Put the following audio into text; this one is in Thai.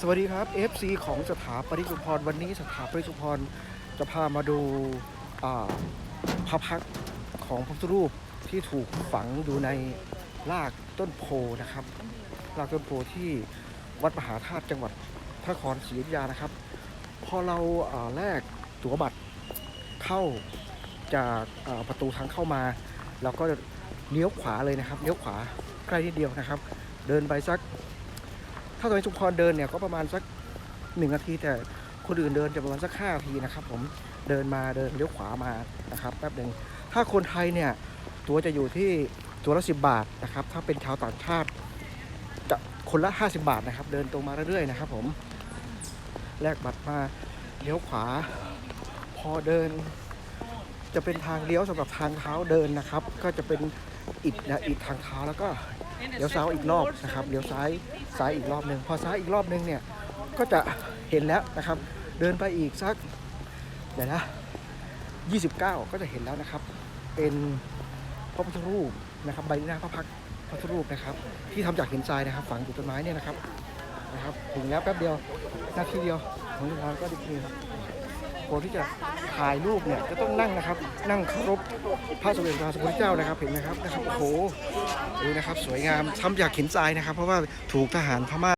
สวัสดีครับ FC ของสถาปนิกสุพรวันนี้สถาปนิกสุพรจะพามาดูอ่าพระพักของพระพุทธรูปที่ถูกฝังอยู่ในรากต้นโพนะครับรากต้นโพที่วัดมหาธาตุจังหวัดพระนครศรีอยุธยานะครับ พอเราาแลกตั๋วบัตรเข้าจากาประตูทางเข้ามา เราก็เลี้ยวขวาเลยนะครับเลี้ยวขวาใกล้นิดเดียวนะครับ เดินไปสัก ถ้าตอนชุมพรเดินเนี่ยก็ประมาณสักหนึ่งนาที แต่คนอื่นเดินจะประมาณสักห้านาทีนะครับ ผมเดินมาเดินเลี้ยวขวามานะครับแป๊บหนึ่งถ้าคนไทยเนี่ยตัวจะอยู่ที่ตัวละสิบบาทนะครับ ถ้าเป็นชาวต่างชาติจะคนละ 50 บาทนะครับ เดินตรงมาเรื่อยๆนะครับผมแลกบัตรมาเลี้ยวขวา พอเดิน จะเป็นทางเลี้ยวสำหรับทางเท้าเดินนะครับ ก็จะเป็นอิฐนะอิฐทางเท้าแล้วก็ เลี้ยวซ้ายอีกรอบนะครับเลี้ยวซ้ายซ้ายอีกรอบหนึ่งพอซ้ายอีกรอบหนึ่งเนี่ยก็จะเห็นแล้วนะครับ เดินไปอีกสักเดี๋ยวนะ29 ก็จะเห็นแล้วนะครับ เป็นพระพุทธรูปนะครับใบหน้าพระพักตร์พระพุทธรูปนะครับ ที่ทำจากหินทรายนะครับ ฝังอยู่ต้นไม้เนี่ยนะครับ นะครับถึงแล้วแป๊บเดียวนาทีเดียวของทุกท่างก็ดีครับคนที่จะถ่ายรูปเนี่ยจะต้องนั่งนะครับ นั่งเคารพพระสมเด็จพระสมพุทธเจ้านะครับเห็นไหมครับนะครับโอ้โหดูนะครับ สวยงามทำจากหินทรายนะครับ เพราะว่าถูกทหารพม่า